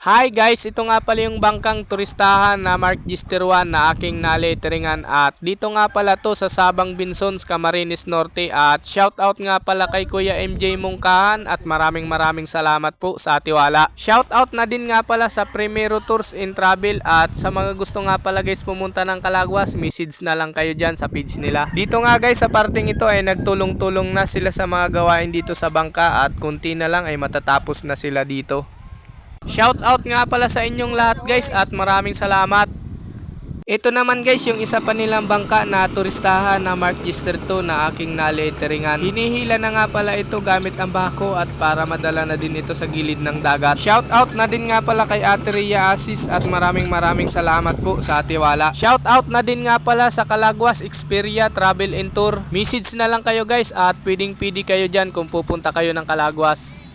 Hi guys, ito nga pala yung bangkang turistahan na Mark Gister 1 na aking naleteringan at dito nga pala to sa Sabang Binsons, Camarines Norte at shout out nga pala kay Kuya MJ Mungkahan at maraming maraming salamat po sa tiwala. Shout out na din nga pala sa Primero Tours and Travel at sa mga gusto nga pala guys pumunta ng Calagwas, message na lang kayo dyan sa page nila. Dito nga guys sa parting ito ay nagtulong-tulong na sila sa mga gawain dito sa bangka at kunti na lang ay matatapos na sila dito. Shout out nga pala sa inyong lahat guys at maraming salamat. Ito naman guys yung isa pa nilang bangka na turistahan na Mark Gister 2 na aking naleteringan. Hinihila na nga pala ito gamit ang bako at para madala na din ito sa gilid ng dagat. Shout out na din nga pala kay Ate Rhea Asis at maraming maraming salamat po sa tiwala. Shout out na din nga pala sa Calagwas Xperia Travel and Tour. Message na lang kayo guys at pwedeng pwede kayo dyan kung pupunta kayo ng Calagwas.